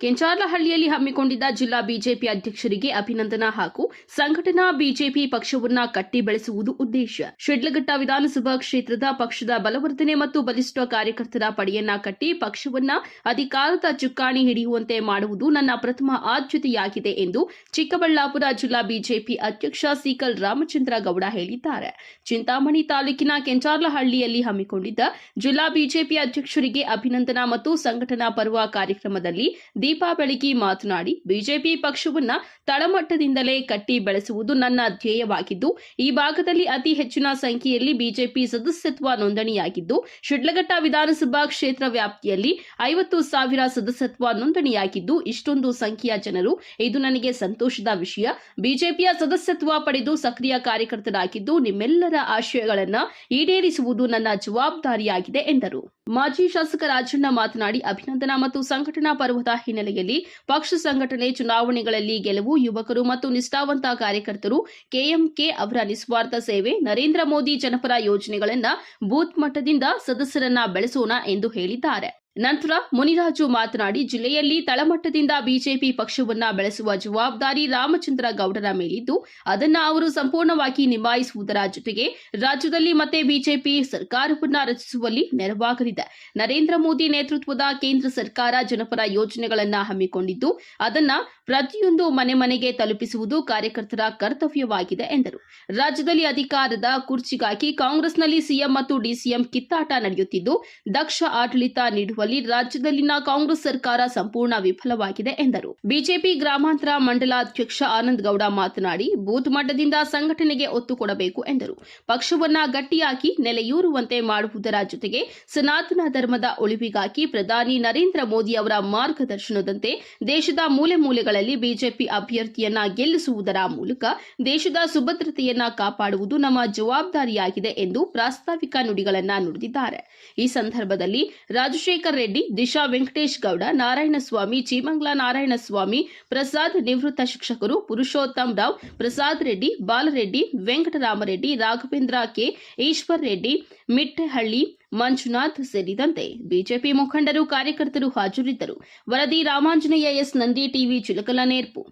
ಕೆಂಚಾರ್ಲಹಳ್ಳಿಯಲ್ಲಿ ಹಮ್ಮಿಕೊಂಡಿದ್ದ ಜಿಲ್ಲಾ ಬಿಜೆಪಿ ಅಧ್ಯಕ್ಷರಿಗೆ ಅಭಿನಂದನಾ ಹಾಗೂ ಸಂಘಟನಾ ಬಿಜೆಪಿ ಪಕ್ಷವನ್ನ ಕಟ್ಟಿ ಬೆಳೆಸುವುದು ಉದ್ದೇಶ. ಶಿಡ್ಲಘಟ್ಟ ವಿಧಾನಸಭಾ ಕ್ಷೇತ್ರದ ಪಕ್ಷದ ಬಲವರ್ಧನೆ ಮತ್ತು ಬಲಿಷ್ಠ ಕಾರ್ಯಕರ್ತರ ಪಡೆಯನ್ನ ಕಟ್ಟಿ ಪಕ್ಷವನ್ನ ಅಧಿಕಾರದ ಚುಕ್ಕಾಣಿ ಹಿಡಿಯುವಂತೆ ಮಾಡುವುದು ನನ್ನ ಪ್ರಥಮ ಆದ್ಯತೆಯಾಗಿದೆ ಎಂದು ಚಿಕ್ಕಬಳ್ಳಾಪುರ ಜಿಲ್ಲಾ ಬಿಜೆಪಿ ಅಧ್ಯಕ್ಷ ಸೀಕಲ್ ರಾಮಚಂದ್ರ ಗೌಡ ಹೇಳಿದ್ದಾರೆ. ಚಿಂತಾಮಣಿ ತಾಲೂಕಿನ ಕೆಂಚಾರ್ಲಹಳ್ಳಿಯಲ್ಲಿ ಹಮ್ಮಿಕೊಂಡಿದ್ದ ಜಿಲ್ಲಾ ಬಿಜೆಪಿ ಅಧ್ಯಕ್ಷರಿಗೆ ಅಭಿನಂದನಾ ಮತ್ತು ಸಂಘಟನಾ ಪರ್ವ ಕಾರ್ಯಕ್ರಮದಲ್ಲಿ ದೀಪಾ ಬೆಳಗಿ ಮಾತನಾಡಿ, ಬಿಜೆಪಿ ಪಕ್ಷವನ್ನ ತಳಮಟ್ಟದಿಂದಲೇ ಕಟ್ಟಿ ಬೆಳೆಸುವುದು ನನ್ನ ಧ್ಯೇಯವಾಗಿದ್ದು, ಈ ಭಾಗದಲ್ಲಿ ಅತಿ ಹೆಚ್ಚಿನ ಸಂಖ್ಯೆಯಲ್ಲಿ ಬಿಜೆಪಿ ಸದಸ್ಯತ್ವ ನೋಂದಣಿಯಾಗಿದ್ದು, ಶಿಡ್ಲಘಟ್ಟ ವಿಧಾನಸಭಾ ಕ್ಷೇತ್ರ ವ್ಯಾಪ್ತಿಯಲ್ಲಿ ಐವತ್ತು ಸಾವಿರ ಸದಸ್ಯತ್ವ ನೋಂದಣಿಯಾಗಿದ್ದು, ಇಷ್ಟೊಂದು ಸಂಖ್ಯೆಯ ಜನರು, ಇದು ನನಗೆ ಸಂತೋಷದ ವಿಷಯ. ಬಿಜೆಪಿಯ ಸದಸ್ಯತ್ವ ಪಡೆದು ಸಕ್ರಿಯ ಕಾರ್ಯಕರ್ತರಾಗಿದ್ದು, ನಿಮ್ಮೆಲ್ಲರ ಆಶಯಗಳನ್ನು ಈಡೇರಿಸುವುದು ನನ್ನ ಜವಾಬ್ದಾರಿಯಾಗಿದೆ, ಎಂದರು. ಮಾಜಿ ಶಾಸಕ ರಾಜಣ್ಣ ಮಾತನಾಡಿ, ಅಭಿನಂದನಾ ಮತ್ತು ಸಂಘಟನಾ ಪರ್ವದ ಹಿನ್ನೆಲೆಯಲ್ಲಿ ಪಕ್ಷ ಸಂಘಟನೆ ಚುನಾವಣೆಗಳಲ್ಲಿ ಗೆಲುವು ಯುವಕರು ಮತ್ತು ನಿಷ್ಠಾವಂತ ಕಾರ್ಯಕರ್ತರು ಕೆಎಂಕೆ ಅವರ ನಿಸ್ವಾರ್ಥ ಸೇವೆ, ನರೇಂದ್ರ ಮೋದಿ ಜನಪರ ಯೋಜನೆಗಳನ್ನು ಬೂತ್ ಮಟ್ಟದಿಂದ ಸದಸ್ಯರನ್ನ ಬೆಳೆಸೋಣ ಎಂದು ಹೇಳಿದ್ದಾರೆ. ನಂತರ ಮುನಿರಾಜು ಮಾತನಾಡಿ, ಜಿಲ್ಲೆಯಲ್ಲಿ ತಳಮಟ್ಟದಿಂದ ಬಿಜೆಪಿ ಪಕ್ಷವನ್ನ ಬೆಳೆಸುವ ಜವಾಬ್ದಾರಿ ರಾಮಚಂದ್ರ ಗೌಡರ ಮೇಲಿದ್ದು, ಅದನ್ನ ಅವರು ಸಂಪೂರ್ಣವಾಗಿ ನಿಭಾಯಿಸುವುದರ ಜೊತೆಗೆ ರಾಜ್ಯದಲ್ಲಿ ಮತ್ತೆ ಬಿಜೆಪಿ ಸರ್ಕಾರವನ್ನ ರಚಿಸುವಲ್ಲಿ ನೆರವಾಗಲಿದೆ. ನರೇಂದ್ರ ಮೋದಿ ನೇತೃತ್ವದ ಕೇಂದ್ರ ಸರ್ಕಾರ ಜನಪರ ಯೋಜನೆಗಳನ್ನ ಹಮ್ಮಿಕೊಂಡಿದ್ದು, ಅದನ್ನ ಪ್ರತಿಯೊಂದು ಮನೆ ಮನೆಗೆ ತಲುಪಿಸುವುದು ಕಾರ್ಯಕರ್ತರ ಕರ್ತವ್ಯವಾಗಿದೆ ಎಂದರು. ರಾಜ್ಯದಲ್ಲಿ ಅಧಿಕಾರದ ಕುರ್ಚಿಗಾಗಿ ಕಾಂಗ್ರೆಸ್ನಲ್ಲಿ ಸಿಎಂ ಮತ್ತು ಡಿಸಿಎಂ ಕಿತ್ತಾಟ ನಡೆಯುತ್ತಿದ್ದು, ದಕ್ಷ ಆಡಳಿತ ನೀಡುವಲ್ಲಿ ರಾಜ್ಯದಲ್ಲಿನ ಕಾಂಗ್ರೆಸ್ ಸರ್ಕಾರ ಸಂಪೂರ್ಣ ವಿಫಲವಾಗಿದೆ ಎಂದರು. ಬಿಜೆಪಿ ಗ್ರಾಮಾಂತರ ಮಂಡಲಾಧ್ಯಕ್ಷ ಆನಂದ್ ಗೌಡ ಮಾತನಾಡಿ, ಬೂತ್ ಮಟ್ಟದಿಂದ ಸಂಘಟನೆಗೆ ಒತ್ತು ಕೊಡಬೇಕು ಎಂದರು. ಪಕ್ಷವನ್ನ ಗಟ್ಟಿಯಾಗಿ ನೆಲೆಯೂರುವಂತೆ ಮಾಡುವುದರ ಜೊತೆಗೆ ಸನಾತನ ಧರ್ಮದ ಉಳಿವಿಗಾಗಿ ಪ್ರಧಾನಿ ನರೇಂದ್ರ ಮೋದಿ ಅವರ ಮಾರ್ಗದರ್ಶನದಂತೆ ದೇಶದ ಮೂಲೆ ಮೂಲೆಗಳಲ್ಲಿ ಬಿಜೆಪಿ ಅಭ್ಯರ್ಥಿಯನ್ನ ಗೆಲ್ಲಿಸುವುದರ ಮೂಲಕ ದೇಶದ ಸುಭದ್ರತೆಯನ್ನ ಕಾಪಾಡುವುದು ನಮ್ಮ ಜವಾಬ್ದಾರಿಯಾಗಿದೆ ಎಂದು ಪ್ರಾಸ್ತಾವಿಕ ನುಡಿಗಳನ್ನ ನುಡಿದಿದ್ದಾರೆ. ಈ ಸಂದರ್ಭದಲ್ಲಿ ರಾಜಶೇಖರ್ ರೆಡ್ಡಿ ದಿಶಾ ವೆಂಕಟೇಶ್ ಗೌಡ ನಾರಾಯಣಸ್ವಾಮಿ ಚೀಮಂಗ್ಲ ನಾರಾಯಣಸ್ವಾಮಿ ಪ್ರಸಾದ್ ನಿವೃತ್ತ ಶಿಕ್ಷಕರು ಪುರುಷೋತ್ತಮ್ ರಾವ್ ಪ್ರಸಾದ್ ರೆಡ್ಡಿ ಬಾಲರೆಡ್ಡಿ ವೆಂಕಟರಾಮರೆಡ್ಡಿ ರಾಘವೇಂದ್ರ ಕೆ ಈಶ್ವರ್ ರೆಡ್ಡಿ ಮಿಟ್ಟೆಹಳ್ಳಿ ಮಂಜುನಾಥ್ ಸೇರಿದಂತೆ ಬಿಜೆಪಿ ಮುಖಂಡರು ಕಾರ್ಯಕರ್ತರು ಹಾಜರಿದ್ದರು ವರದಿ Ramanjaneya S Nandi TV Chilakalanerpu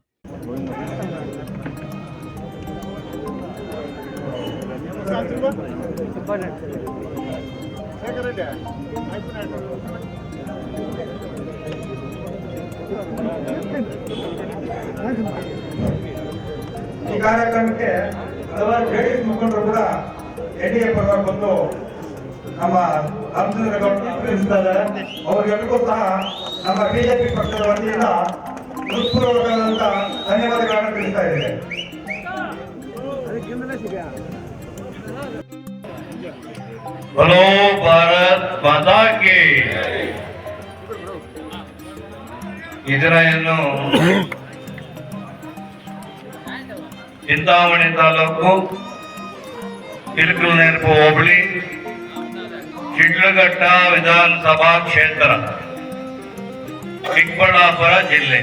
ಈ ಕಾರ್ಯಕ್ರಮಕ್ಕೆ ಹಲವಾರು ಜೆಡಿಎಸ್ ಮುಖಂಡರು ಕೂಡ ಎನ್ಡಿಎ ಪರವಾಗಿ ಬಂದು ನಮ್ಮ ಇದ್ದಾರೆ. ಅವ್ರಿಗೆಲ್ಲರಿಗೂ ಸಹ ನಮ್ಮ ಬಿಜೆಪಿ ಪಕ್ಷದ ವತಿಯಿಂದ ಹೃತ್ಪೂರ್ವಕವಾದಂತ ಧನ್ಯವಾದಗಳನ್ನು ತಿಳಿಸ್ತಾ ಇದ್ದೇನೆ. बोलो ಭಾರತ್ ಮಾತಾ ಕಿ ಇದರ ಏನು ಚಿಂತಾಮಣಿ ತಾಲೂಕು ಕಿಲ್ಕಲ್ನೇರ್ಪು ಹೋಬಳಿ ಶಿಡ್ಲಘಟ್ಟ ವಿಧಾನಸಭಾ ಕ್ಷೇತ್ರ ಚಿಕ್ಕಬಳ್ಳಾಪುರ ಜಿಲ್ಲೆ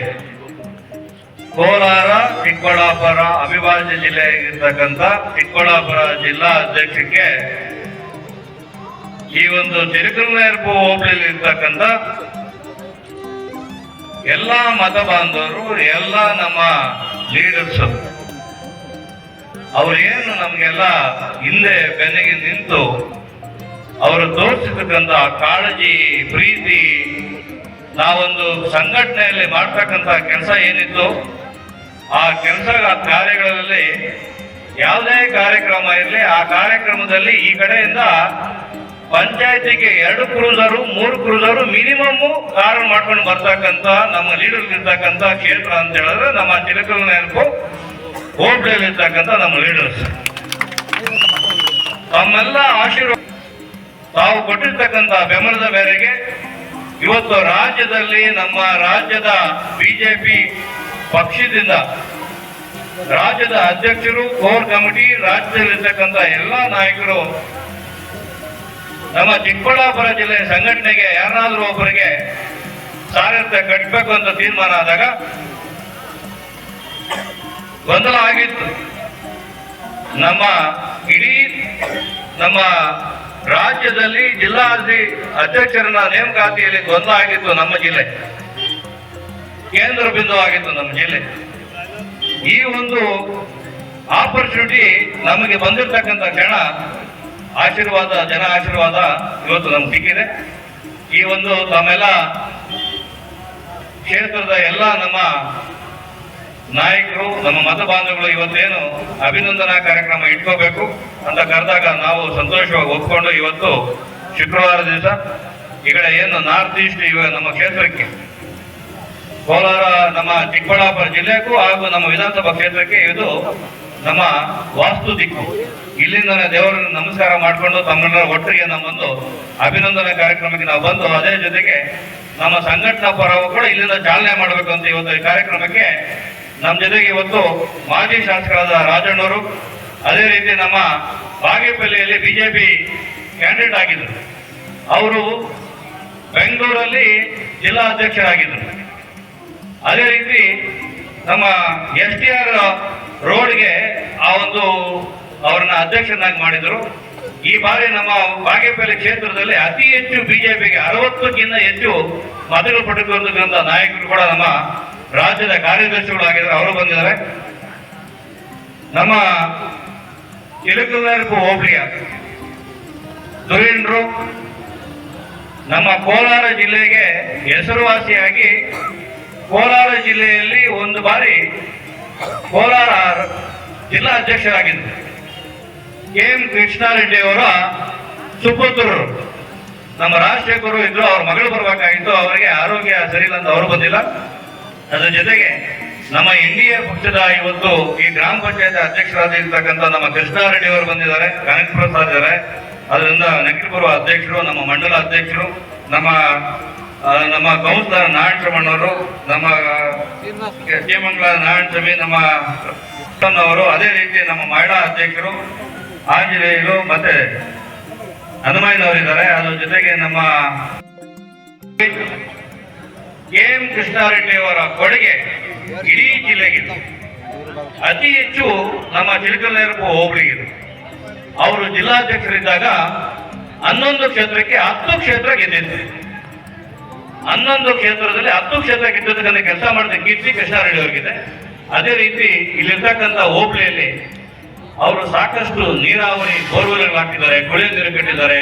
ಕೋಲಾರ, ಚಿಕ್ಕಬಳ್ಳಾಪುರ ಅವಿಭಾಜ್ಯ ಜಿಲ್ಲೆಯಾಗಿರ್ತಕ್ಕಂಥ ಚಿಕ್ಕಬಳ್ಳಾಪುರ ಜಿಲ್ಲಾ ಅಧ್ಯಕ್ಷಕ್ಕೆ ಈ ಒಂದು ತಿರುಕಲ್ನೇರ್ಪು ಹೋಬಳಿಯಲ್ಲಿ ಇರ್ತಕ್ಕಂಥ ಎಲ್ಲ ಮತ ಬಾಂಧವರು, ಎಲ್ಲ ನಮ್ಮ ಲೀಡರ್ಸ್ ಅವ್ರು ಏನು ನಮಗೆಲ್ಲ ಹಿಂದೆ ಬೆನ್ನಿಗೆ ನಿಂತು ಅವರು ತೋರಿಸಿರ್ತಕ್ಕಂಥ ಕಾಳಜಿ, ಪ್ರೀತಿ, ನಾವೊಂದು ಸಂಘಟನೆಯಲ್ಲಿ ಮಾಡ್ತಕ್ಕಂಥ ಕೆಲಸ ಏನಿತ್ತು ಆ ಕೆಲಸ ಕಾರ್ಯಗಳಲ್ಲಿ ಯಾವುದೇ ಕಾರ್ಯಕ್ರಮ ಇರಲಿ, ಆ ಕಾರ್ಯಕ್ರಮದಲ್ಲಿ ಈ ಕಡೆಯಿಂದ ಪಂಚಾಯತಿಗೆ ಎರಡು ಕ್ರೂಸರು, ಮೂರು ಕ್ರೂಸರು ಮಿನಿಮಮ್ ಕಾರ್ ಮಾಡ್ಕೊಂಡು ಬರ್ತಕ್ಕಂಥ, ನಮ್ಮ ಲೀಡರ್ ಇರ್ತಕ್ಕಂಥ ಕ್ಷೇತ್ರ ಅಂತ ಹೇಳಿದ್ರೆ ನಮ್ಮ ಚಿಲಕಲ್ ನೆನಪು ಹೋಬಳಿಯಲ್ಲಿ ಇರ್ತಕ್ಕಂಥ ನಮ್ಮ ಲೀಡರ್ಸ್ ತಮ್ಮೆಲ್ಲ ಆಶೀರ್ವಾದ ತಾವು ಕೊಟ್ಟಿರ್ತಕ್ಕಂಥ ಬೆಂಬಲದ ಮೇರೆಗೆ ಇವತ್ತು ರಾಜ್ಯದಲ್ಲಿ ನಮ್ಮ ರಾಜ್ಯದ ಬಿಜೆಪಿ ಪಕ್ಷದಿಂದ ರಾಜ್ಯದ ಅಧ್ಯಕ್ಷರು, ಕೋರ್ ಕಮಿಟಿ, ರಾಜ್ಯದಲ್ಲಿರ್ತಕ್ಕಂಥ ಎಲ್ಲ ನಾಯಕರು ನಮ್ಮ ಚಿಕ್ಕಬಳ್ಳಾಪುರ ಜಿಲ್ಲೆ ಸಂಘಟನೆಗೆ ಯಾರಾದರೂ ಒಬ್ಬರಿಗೆ ಸಾರಥ್ಯ ಕಟ್ಟಬೇಕು ಅಂತ ತೀರ್ಮಾನ ಆದಾಗ ಗೊಂದಲ ಆಗಿತ್ತು. ನಮ್ಮ ಇಡೀ ನಮ್ಮ ರಾಜ್ಯದಲ್ಲಿ ಜಿಲ್ಲಾ ಅಧ್ಯಕ್ಷರನ್ನ ನೇಮಕಾತಿಯಲ್ಲಿ ಗೊಂದಲ ಆಗಿತ್ತು ನಮ್ಮ ಜಿಲ್ಲೆ. ಕೇಂದ್ರ ಬಿಂದು ಆಗಿತ್ತು ನಮ್ಮ ಜಿಲ್ಲೆ. ಈ ಒಂದು ಆಪರ್ಚುನಿಟಿ ನಮಗೆ ಬಂದಿರತಕ್ಕಂಥ ಕ್ಷಣ, ಆಶೀರ್ವಾದ, ಜನ ಆಶೀರ್ವಾದ ಇವತ್ತು ನಮ್ಗೆ ಸಿಕ್ಕಿದೆ. ಈ ಒಂದು ತಮ್ಮೆಲ್ಲ ಕ್ಷೇತ್ರದ ಎಲ್ಲ ನಮ್ಮ ನಾಯಕರು, ನಮ್ಮ ಮತ ಬಾಂಧವರು ಇವತ್ತೇನು ಅಭಿನಂದನಾ ಕಾರ್ಯಕ್ರಮ ಇಟ್ಕೋಬೇಕು ಅಂತ ಕರೆದಾಗ ನಾವು ಸಂತೋಷವಾಗಿ ಒಪ್ಕೊಂಡು ಇವತ್ತು ಶುಕ್ರವಾರ ದಿವಸ ಈ ಏನು ನಾರ್ತ್ ಈಸ್ಟ್ ಇವ ನಮ್ಮ ಕ್ಷೇತ್ರಕ್ಕೆ ಕೋಲಾರ ನಮ್ಮ ಚಿಕ್ಕಬಳ್ಳಾಪುರ ಜಿಲ್ಲೆಗೂ ಹಾಗೂ ನಮ್ಮ ವಿಧಾನಸಭಾ ಕ್ಷೇತ್ರಕ್ಕೆ ಇದು ನಮ್ಮ ವಾಸ್ತು ದಿಕ್ಕು. ಇಲ್ಲಿಂದ ದೇವರನ್ನು ನಮಸ್ಕಾರ ಮಾಡಿಕೊಂಡು ತಮ್ಮೆಲ್ಲರ ಒಟ್ಟಿಗೆ ನಮ್ಮೊಂದು ಅಭಿನಂದನಾ ಕಾರ್ಯಕ್ರಮಕ್ಕೆ ನಾವು ಬಂದು ಅದೇ ಜೊತೆಗೆ ನಮ್ಮ ಸಂಘಟನಾ ಪರವು ಕೂಡ ಇಲ್ಲಿಂದ ಚಾಲನೆ ಮಾಡಬೇಕು ಅಂತ ಇವತ್ತು ಈ ಕಾರ್ಯಕ್ರಮಕ್ಕೆ ನಮ್ಮ ಜೊತೆಗೆ ಇವತ್ತು ಮಾಜಿ ಶಾಸಕರಾದ ರಾಜಣ್ಣವರು, ಅದೇ ರೀತಿ ನಮ್ಮ ಬಾಗೇಪಲ್ಲಿಯಲ್ಲಿ ಬಿಜೆಪಿ ಕ್ಯಾಂಡಿಡೇಟ್ ಆಗಿದ್ದರು. ಅವರು ಬೆಂಗಳೂರಲ್ಲಿ ಜಿಲ್ಲಾ ಅಧ್ಯಕ್ಷರಾಗಿದ್ದರು. ಅದೇ ರೀತಿ ನಮ್ಮ ಎಸ್ ಟಿ ಆರ್ ರೋಡ್ಗೆ ಆ ಒಂದು ಅವರನ್ನ ಅಧ್ಯಕ್ಷನಾಗಿ ಮಾಡಿದರು. ಈ ಬಾರಿ ನಮ್ಮ ಬಾಗೇಪಲ್ಲಿ ಕ್ಷೇತ್ರದಲ್ಲಿ ಅತಿ ಹೆಚ್ಚು ಬಿಜೆಪಿಗೆ ಅರವತ್ತಕ್ಕಿಂತ ಹೆಚ್ಚು ಮತಗಳು ಪಡೆದುಕೊಂಡಿರುವಂತಹ ನಾಯಕರು ಕೂಡ ನಮ್ಮ ರಾಜ್ಯದ ಕಾರ್ಯದರ್ಶಿಗಳಾಗಿದ್ದಾರೆ. ಅವರು ಬಂದಿದ್ದಾರೆ. ನಮ್ಮ ಇಲಕುಲರ್ಪು ಹೋಬಳಿಯ ಧುರೀಂಡ್ರು ನಮ್ಮ ಕೋಲಾರ ಜಿಲ್ಲೆಗೆ ಹೆಸರುವಾಸಿಯಾಗಿ ಕೋಲಾರ ಜಿಲ್ಲೆಯಲ್ಲಿ ಒಂದು ಬಾರಿ ಕೋಲಾರ ಜಿಲ್ಲಾ ಅಧ್ಯಕ್ಷರಾಗಿದ್ದರು ಕೆ ಎಂ ಕೃಷ್ಣಾರೆಡ್ಡಿ ಅವರ ಸುಪುತ್ರರು. ನಮ್ಮ ರಾಜಶೇಖರು ಇದ್ರು, ಅವ್ರ ಮಗಳು ಬರಬೇಕಾಗಿತ್ತು, ಅವರಿಗೆ ಆರೋಗ್ಯ ಸರಿ ಇಲ್ಲ ಅಂತ ಅವರು ಬಂದಿಲ್ಲ. ಅದರ ಜೊತೆಗೆ ನಮ್ಮ ಎನ್ ಡಿ ಎ ಪಕ್ಷದ ಇವತ್ತು ಈ ಗ್ರಾಮ ಪಂಚಾಯತ್ ಅಧ್ಯಕ್ಷರಾಗಿರ್ತಕ್ಕಂಥ ನಮ್ಮ ಕೃಷ್ಣಾರೆಡ್ಡಿ ಅವರು ಬಂದಿದ್ದಾರೆ, ಕನಕ ಪ್ರಸಾದ್ ಇದ್ದಾರೆ. ಅದರಿಂದ ನಕಲಿಪುರ ಅಧ್ಯಕ್ಷರು, ನಮ್ಮ ಮಂಡಲ ಅಧ್ಯಕ್ಷರು, ನಮ್ಮ ನಮ್ಮ ಕೌನ್ಸಿಲರ್ ನಾರಾಯಣ ಶ್ರಮಣ್ಣವರು ನಮ್ಮ ಶ್ರೀಮಂಗಲ ನಾರಾಯಣ ಸ್ವಾಮಿ ನಮ್ಮ ಅವರು, ಅದೇ ರೀತಿ ನಮ್ಮ ಮಹಿಳಾ ಅಧ್ಯಕ್ಷರು, ಆಂಜನೇಯರು ಮತ್ತೆ ಹನುಮಯ್ಯನವರಿದ್ದಾರೆ ಅದ್ರ ಜೊತೆಗೆ ನಮ್ಮ ಕೆ ಎಂ ಕೃಷ್ಣಾರೆಡ್ಡಿ ಅವರ ಕೊಡುಗೆ ಇಡೀ ಜಿಲ್ಲೆಗಿದೆ. ಅತಿ ಹೆಚ್ಚು ನಮ್ಮ ಚಿಲಕಲನೆರಪು ಹೋಬಳಿಗಿದೆ ಅವರು ಜಿಲ್ಲಾಧ್ಯಕ್ಷರಿದ್ದಾಗ ಹನ್ನೊಂದು ಕ್ಷೇತ್ರಕ್ಕೆ ಹತ್ತು ಕ್ಷೇತ್ರ ಗೆದ್ದಿದ್ರು. ಹನ್ನೊಂದು ಕ್ಷೇತ್ರದಲ್ಲಿ ಹತ್ತು ಕ್ಷೇತ್ರ ಗೆದ್ದದಕ್ಕೆ ಕೆಲಸ ಮಾಡಿದ ಕೀರ್ತಿ ಕೃಷ್ಣಾರೆಡ್ಡಿ ಅವರಿಗಿದೆ. ಅದೇ ರೀತಿ ಇಲ್ಲಿರ್ತಕ್ಕಂಥ ಹೋಬಳಿಯಲ್ಲಿ ಅವರು ಸಾಕಷ್ಟು ನೀರಾವರಿ ಬೋರ್ವೆಲ್ಗಳು ಹಾಕಿದ್ದಾರೆ, ಕೊಳೆ ನೀರು ಕಟ್ಟಿದ್ದಾರೆ.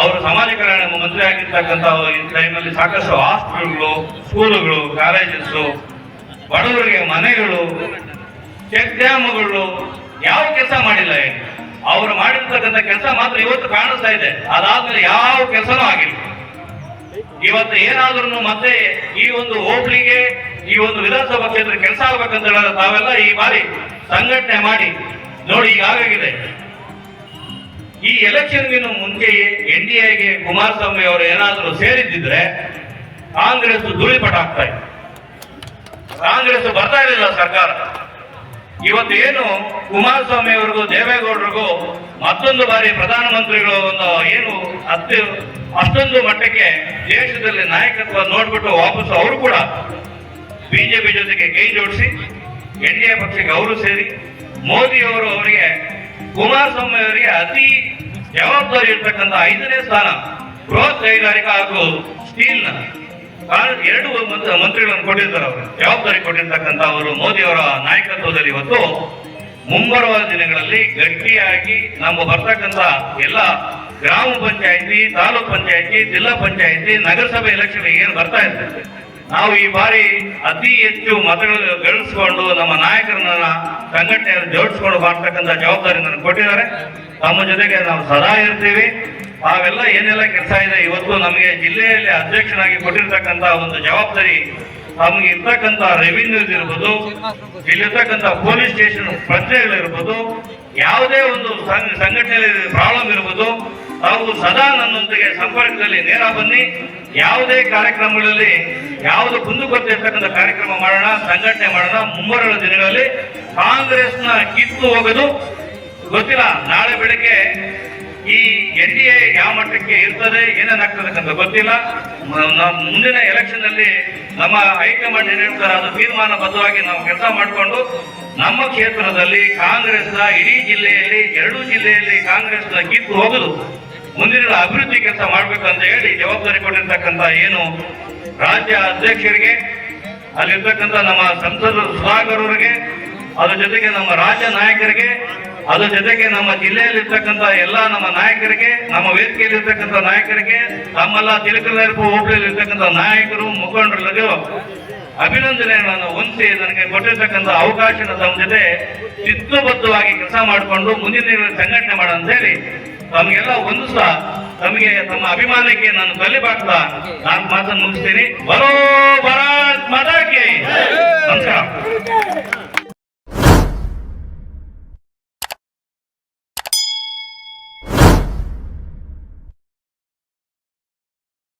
ಅವರು ಸಮಾಜ ಕಲ್ಯಾಣ ಮಂತ್ರಿ ಆಗಿರ್ತಕ್ಕಂಥ ಈ ಟೈಮಲ್ಲಿ ಸಾಕಷ್ಟು ಹಾಸ್ಪಿಟಲ್ಗಳು ಸ್ಕೂಲುಗಳು, ಕಾಲೇಜಸ್ಸು, ಬಡವರಿಗೆ ಮನೆಗಳು ಚೆಕ್ ಡ್ಯಾಮ್ಗಳು ಯಾವ ಕೆಲಸ ಮಾಡಿಲ್ಲ ಅವರು ಮಾಡಿರ್ತಕ್ಕಂಥ ಕೆಲಸ ಮಾತ್ರ ಇವತ್ತು ಕಾಣಿಸ್ತಾ ಇದೆ. ಅದಾದ್ಮೇಲೆ ಯಾವ ಕೆಲಸನೂ ಆಗಿಲ್ಲ. ಇವತ್ತು ಏನಾದ್ರೂ ಮತ್ತೆ ಈ ಒಂದು ಹೋಬಳಿಗೆ, ಈ ಒಂದು ವಿಧಾನಸಭಾ ಕ್ಷೇತ್ರ ಕೆಲಸ ಆಗ್ಬೇಕಂತ ಹೇಳಿದ್ರೆ ತಾವೆಲ್ಲ ಈ ಬಾರಿ ಸಂಘಟನೆ ಮಾಡಿ. ನೋಡಿ, ಈಗ ಆಗಾಗಿದೆ ಈ ಎಲೆಕ್ಷನ್ಗಿನ ಮುಂಚೆಯೇ ಎನ್ ಡಿ ಎಗೆ ಕುಮಾರಸ್ವಾಮಿ ಅವರು ಏನಾದರೂ ಸೇರಿದ್ದಿದ್ರೆ ಕಾಂಗ್ರೆಸ್ ಧೂಳಿಪಟ ಆಗ್ತಾ ಇತ್ತು. ಕಾಂಗ್ರೆಸ್ ಬರ್ತಾ ಇರಲಿಲ್ಲ ಸರ್ಕಾರ. ಇವತ್ತು ಏನು ಕುಮಾರಸ್ವಾಮಿ ಅವ್ರಿಗೂ, ದೇವೇಗೌಡರಿಗೂ ಮತ್ತೊಂದು ಬಾರಿ ಪ್ರಧಾನಮಂತ್ರಿಗಳು ಒಂದು ಏನು ಅತ್ಯ ಅಷ್ಟೊಂದು ಮಟ್ಟಕ್ಕೆ ದೇಶದಲ್ಲಿ ನಾಯಕತ್ವ ನೋಡ್ಬಿಟ್ಟು ವಾಪಸ್ ಅವರು ಕೂಡ ಬಿಜೆಪಿ ಜೊತೆಗೆ ಕೈ ಜೋಡಿಸಿ ಎನ್ ಡಿ ಎ ಪಕ್ಷಕ್ಕೆ ಅವರು ಸೇರಿ, ಮೋದಿ ಅವರು ಅವರಿಗೆ, ಕುಮಾರಸ್ವಾಮಿ ಅವರಿಗೆ ಅತಿ ಜವಾಬ್ದಾರಿ ಇರ್ತಕ್ಕಂಥ ಐದನೇ ಸ್ಥಾನ ಬೃಹತ್ ಕೈಗಾರಿಕಾ ಹಾಗೂ ಸ್ಟೀಲ್ ಎರಡು ಮಂತ್- ಮಂತ್ರಿಗಳನ್ನು ಕೊಟ್ಟಿರ್ತಾರೆ ಅವರು, ಜವಾಬ್ದಾರಿ ಕೊಟ್ಟಿರ್ತಕ್ಕಂಥ ಅವರು ಮೋದಿ ಅವರ ನಾಯಕತ್ವದಲ್ಲಿ ಇವತ್ತು ಮುಂಬರುವ ದಿನಗಳಲ್ಲಿ ಗಟ್ಟಿಯಾಗಿ ನಮ್ಮ ಬರ್ತಕ್ಕಂಥ ಎಲ್ಲ ಗ್ರಾಮ ಪಂಚಾಯತಿ, ತಾಲೂಕ್ ಪಂಚಾಯತಿ, ಜಿಲ್ಲಾ ಪಂಚಾಯತಿ, ನಗರಸಭೆ ಎಲೆಕ್ಷನ್ ಏನು ಬರ್ತಾ ಇರ್ತದೆ? ನಾವು ಈ ಬಾರಿ ಅತಿ ಹೆಚ್ಚು ಮತಗಳು ಗಳಿಸ್ಕೊಂಡು ನಮ್ಮ ನಾಯಕರನ್ನ, ಸಂಘಟನೆಯನ್ನು ಜೋಡಿಸ್ಕೊಂಡು ಬರ್ತಕ್ಕಂಥ ಜವಾಬ್ದಾರಿ ನನಗೆ ಕೊಟ್ಟಿದ್ದಾರೆ. ತಮ್ಮ ಜೊತೆಗೆ ನಾವು ಸದಾ ಇರ್ತೀವಿ. ಅವೆಲ್ಲ ಏನೆಲ್ಲ ಕೆಲಸ ಇದೆ, ಇವತ್ತು ನಮಗೆ ಜಿಲ್ಲೆಯಲ್ಲಿ ಅಧ್ಯಕ್ಷನಾಗಿ ಕೊಟ್ಟಿರ್ತಕ್ಕಂಥ ಒಂದು ಜವಾಬ್ದಾರಿ ತಮಗೆ ಇರ್ತಕ್ಕಂಥ ರೆವಿನ್ಯೂಸ್ ಇರ್ಬೋದು ಇಲ್ಲಿರ್ತಕ್ಕಂಥ ಪೊಲೀಸ್ ಸ್ಟೇಷನ್ ಪ್ರಶ್ನೆಗಳಿರ್ಬೋದು ಯಾವುದೇ ಒಂದು ಸಂಘ- ಸಂಘಟನೆಯಲ್ಲಿ ಪ್ರಾಬ್ಲಮ್ ಇರ್ಬೋದು ತಾವು ಸದಾ ನನ್ನೊಂದಿಗೆ ಸಂಪರ್ಕದಲ್ಲಿ ನೇರ ಬನ್ನಿ. ಯಾವುದೇ ಕಾರ್ಯಕ್ರಮಗಳಲ್ಲಿ ಯಾವುದು ಕುಂದುಕೊರತೆ ಇರ್ತಕ್ಕಂಥ ಕಾರ್ಯಕ್ರಮ ಮಾಡೋಣ, ಸಂಘಟನೆ ಮಾಡೋಣ, ಮುಂಬರುವ ದಿನಗಳಲ್ಲಿ ಕಾಂಗ್ರೆಸ್ನ ಕಿತ್ತು ಹೋಗೋದು ಗೊತ್ತಿಲ್ಲ, ನಾಳೆ ಬೆಳಿಗ್ಗೆ ಈ ಎನ್ ಡಿ ಎ ಯಾವ ಮಟ್ಟಕ್ಕೆ ಇರ್ತದೆ, ಏನೇನಾಗ್ತದೆ ಅಂತ ಗೊತ್ತಿಲ್ಲ. ಮುಂದಿನ ಎಲೆಕ್ಷನ್ ಅಲ್ಲಿ ನಮ್ಮ ಹೈಕಮಾಂಡ್ ಏನು ಹೇಳ್ತಾರೆ ಅದು ತೀರ್ಮಾನ ಬದ್ಧವಾಗಿ ನಾವು ಕೆಲಸ ಮಾಡಿಕೊಂಡು ನಮ್ಮ ಕ್ಷೇತ್ರದಲ್ಲಿ ಕಾಂಗ್ರೆಸ್ನ ಇಡೀ ಜಿಲ್ಲೆಯಲ್ಲಿ, ಎರಡೂ ಜಿಲ್ಲೆಯಲ್ಲಿ ಕಾಂಗ್ರೆಸ್ನ ಕಿತ್ತು ಹೋಗಲು ಮುಂದಿನ ಅಭಿವೃದ್ಧಿ ಕೆಲಸ ಮಾಡಬೇಕು ಅಂತ ಹೇಳಿ ಜವಾಬ್ದಾರಿ ಕೊಟ್ಟಿರ್ತಕ್ಕಂಥ ಏನು ರಾಜ್ಯ ಅಧ್ಯಕ್ಷರಿಗೆ, ಅಲ್ಲಿರ್ತಕ್ಕಂಥ ನಮ್ಮ ಸಂಸದ ಸುಧಾಕರ್ ಅವರಿಗೆ ಅದ್ರ ಜೊತೆಗೆ ನಮ್ಮ ರಾಜ್ಯ ನಾಯಕರಿಗೆ, ಅದ್ರ ಜೊತೆಗೆ ನಮ್ಮ ಜಿಲ್ಲೆಯಲ್ಲಿರ್ತಕ್ಕಂಥ ಎಲ್ಲ ನಮ್ಮ ನಾಯಕರಿಗೆ, ನಮ್ಮ ವೇದಿಕೆಯಲ್ಲಿರ್ತಕ್ಕಂಥ ನಾಯಕರಿಗೆ, ತಮ್ಮೆಲ್ಲ ತಿರುಕಲರ್ಪು ಹೋಬಳಿಯಲ್ಲಿರ್ತಕ್ಕಂಥ ನಾಯಕರು ಮುಖಂಡರಿಗೂ ಅಭಿನಂದನೆಗಳನ್ನು ಹೊಂದಿಸಿ ನನಗೆ ಕೊಟ್ಟಿರ್ತಕ್ಕಂಥ ಅವಕಾಶನ ತಮ್ಮ ಜೊತೆ ಚಿತ್ತಬದ್ಧವಾಗಿ ಕೆಲಸ ಮಾಡಿಕೊಂಡು ಮುಂದಿನ ದಿನಗಳಲ್ಲಿ ಸಂಘಟನೆ ಮಾಡೋಣ ಹೇಳಿ ತಮಗೆಲ್ಲ ಸಹ ತಮಗೆ ತಮ್ಮ ಅಭಿಮಾನಕ್ಕೆ ನಾನು ತಲೆ ಬಾಕ್ತಾ ನಾನು ಮಾತನ್ನು ಮುಗಿಸ್ತೀನಿ. ಬರೋ ಭಾರತ್ ಮಾತಾಕ್ಕೆ